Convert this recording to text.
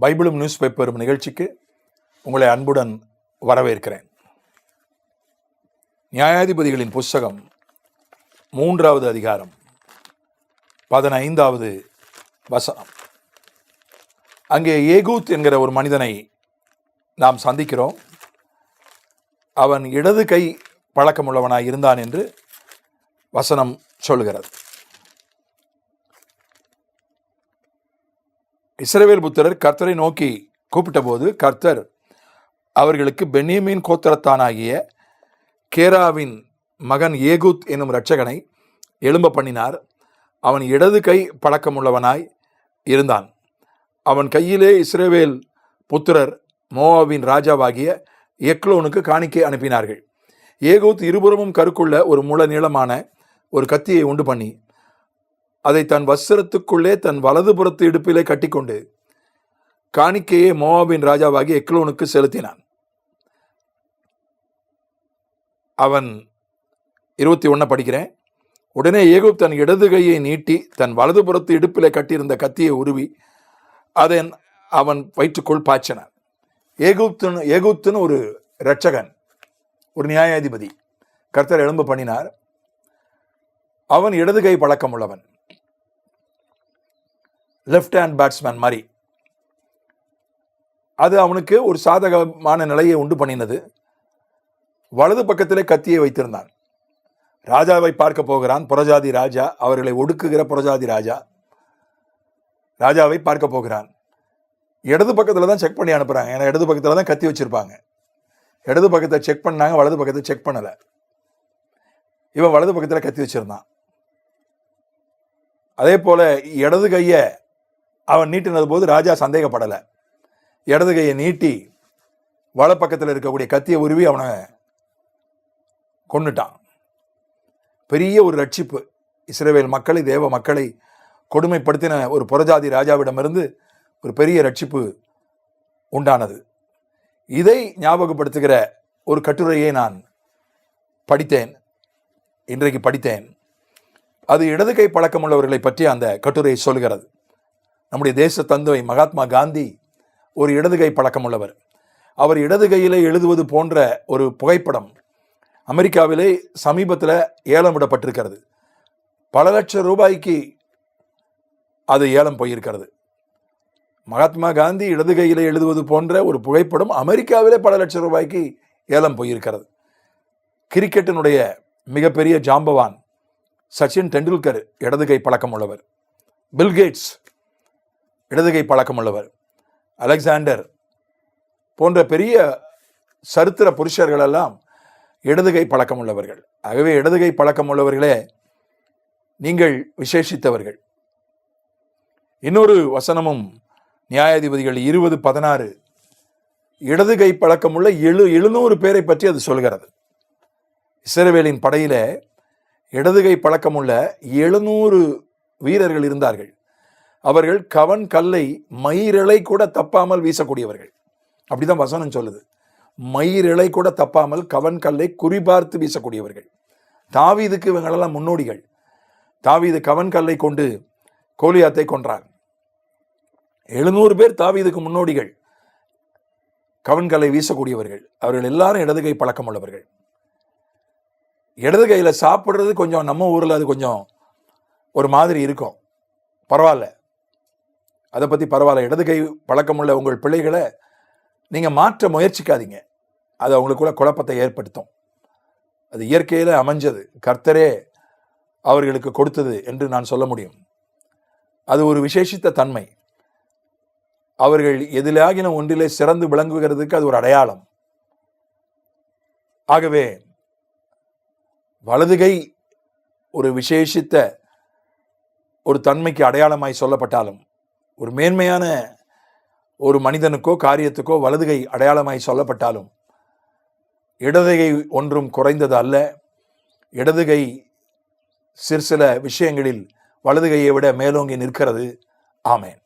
பைபிளும் news பேப்பரும் நிகழ்ச்சிக்கு உங்களை அன்புடன் வரவேற்கிறேன். நியாயாதிபதிகளின் புஸ்தகம் மூன்றாவது அதிகாரம் பதினைந்தாவது வசனம். அங்கே ஏகூத் என்கிற ஒரு மனிதனை நாம் சந்திக்கிறோம். அவன் இடது கை பழக்கமுள்ளவனாக இருந்தான் என்று வசனம் சொல்கிறது. இஸ்ரவேல் புத்திரர் கர்த்தரை நோக்கி கூப்பிட்டபோது கர்த்தர் அவர்களுக்கு பென்யமீன் கோத்திரத்தானாகிய கேராவின் மகன் ஏகூத் என்னும் இரட்சகனை எழும்ப பண்ணினார். அவன் இடது கை பழக்கமுள்ளவனாய் இருந்தான். அவன் கையிலே இஸ்ரேவேல் புத்திரர் மோவாவின் ராஜாவாகிய எக்லோனுக்கு காணிக்கை அனுப்பினார்கள். ஏகூத் இருபுறமும் கருக்குள்ள ஒரு முள நீளமான ஒரு கத்தியை உண்டு பண்ணி அதை தன் வஸ்திரத்துக்குள்ளே தன் வலதுபுறத்து இடுப்பிலே கட்டிக்கொண்டு காணிக்கையை மோவாபின் ராஜாவாகி எக்லோனுக்கு செலுத்தினான். அவன் இருபத்தி ஒன்றை படிக்கிறேன். உடனே ஏகூப் தன் இடது கையை நீட்டி தன் வலதுபுறத்து இடுப்பிலே கட்டியிருந்த கத்தியை உருவி அதை அவன் வயிற்றுக்குள் பாய்ச்சினான். ஏகூப்துன்னு ஏகூத்துன்னு ஒரு இரட்சகன் ஒரு நியாயாதிபதி. கர்த்தர் எழும்பு பண்ணினார். அவன் இடது கை பழக்கம் உள்ளவன் லெஃப்ட் ஹேண்ட் பேட்ஸ்மேன் மாதிரி. அது அவனுக்கு ஒரு சாதகமான நிலையை உண்டு பண்ணினது. வலது பக்கத்திலே கத்தியை வைத்திருந்தான். ராஜாவை பார்க்க போகிறான் புறஜாதி ராஜா அவர்களை ஒடுக்குகிற புறஜாதி ராஜா. ராஜாவை பார்க்க போகிறான். இடது பக்கத்தில் தான் செக் பண்ணி அனுப்புகிறாங்க ஏன்னா இடது பக்கத்தில் தான் கத்தி வச்சுருப்பாங்க. இடது பக்கத்தை செக் பண்ணாங்க வலது பக்கத்தை செக் பண்ணலை. இவன் வலது பக்கத்தில் கத்தி வச்சுருந்தான். அதே போல் இடது கையை அவன் நீட்டினது போது ராஜா சந்தேகப்படலை. இடது கையை நீட்டி வலப்பக்கத்தில் இருக்கக்கூடிய கத்தியை உருவி அவனை கொண்டுட்டான் பெரிய ஒரு ரட்சிப்பு. இஸ்ரேவேல் மக்களை தேவ மக்களை கொடுமைப்படுத்தின ஒரு புறஜாதி ராஜாவிடமிருந்து ஒரு பெரிய ரட்சிப்பு உண்டானது. இதை ஞாபகப்படுத்துகிற ஒரு கட்டுரையை நான் படித்தேன். இன்றைக்கு படித்தேன். அது இடது கை பழக்கமுள்ளவர்களை பற்றி அந்த கட்டுரை சொல்கிறது. நம்முடைய தேச தந்தை மகாத்மா காந்தி ஒரு இடதுகை பழக்கம் பழக்கமுள்ளவர். அவர் இடது கையிலே எழுதுவது போன்ற ஒரு புகைப்படம் அமெரிக்காவிலே சமீபத்தில் ஏலம் விடப்பட்டிருக்கிறது. பல லட்சம் ரூபாய்க்கு அது ஏலம் போயிருக்கிறது. மகாத்மா காந்தி இடதுகையிலே எழுதுவது போன்ற ஒரு புகைப்படம் அமெரிக்காவிலே பல லட்சம் ரூபாய்க்கு ஏலம் போயிருக்கிறது. கிரிக்கெட்டினுடைய மிகப்பெரிய ஜாம்பவான் சச்சின் டெண்டுல்கர் இடதுகை பழக்கம் உள்ளவர் பில்கேட்ஸ் இடதுகை பழக்கம் உள்ளவர் அலெக்சாண்டர் போன்ற பெரிய சரித்திர புருஷர்களெல்லாம் இடதுகை பழக்கம் உள்ளவர்கள் ஆகவே இடதுகை பழக்கம் உள்ளவர்களே நீங்கள் விசேஷித்தவர்கள். இன்னொரு வசனமும் நியாயாதிபதிகள் இருபது பதினாறு. இடதுகை பழக்கமுள்ள எழு எழுநூறு பேரை பற்றி அது சொல்கிறது. இஸ்ரவேலின் படையில இடதுகை பழக்கமுள்ள எழுநூறு வீரர்கள் இருந்தார்கள். அவர்கள் கவன் கல்லை மயிரிழை கூட தப்பாமல் வீசக்கூடியவர்கள். அப்படிதான் வசனம் சொல்லுது. மயிரிழை கூட தப்பாமல் கவன் கல்லை குறிபார்த்து வீசக்கூடியவர்கள். தாவீதுக்கு இவங்களெல்லாம் முன்னோடிகள். தாவீது கவன் கல்லை கொண்டு கோலியாத்தை கொன்றான். எழுநூறு பேர் தாவீதுக்கு முன்னோடிகள். கவன் கல்லை வீசக்கூடியவர்கள். அவர்கள் எல்லாரும் இடது கை பழக்கம் உள்ளவர்கள் இடது கையில் சாப்பிட்றது கொஞ்சம் நம்ம ஊரில் அது கொஞ்சம் ஒரு மாதிரி இருக்கும். பரவாயில்ல. அதை பற்றி பரவாயில்ல இடது கை பழக்கமுள்ள உங்கள் பிள்ளைகளை நீங்கள் மாற்ற முயற்சிக்காதீங்க. அது அவங்களுக்குள்ள குழப்பத்தை ஏற்படுத்தும். அது இயற்கையில் அமைஞ்சது. கர்த்தரே அவர்களுக்கு கொடுத்தது என்று நான் சொல்ல முடியும். அது ஒரு விசேஷித்த தன்மை. அவர்கள் எதிலாகின ஒன்றிலே சிறந்து விளங்குகிறதுக்கு அது ஒரு அடையாளம். ஆகவே வலதுகை ஒரு விசேஷித்த ஒரு தன்மைக்கு அடையாளமாய் சொல்லப்பட்டாலும் ஒரு மேன்மையான ஒரு மனிதனுக்கோ காரியத்துக்கோ வலதுகை அடையாளமாய் சொல்லப்பட்டாலும் இடதுகை ஒன்றும் குறைந்தது அல்ல. இடதுகை சிற்சில விஷயங்களில் வலதுகையை விட மேலோங்கி நிற்கிறது. ஆமேன்.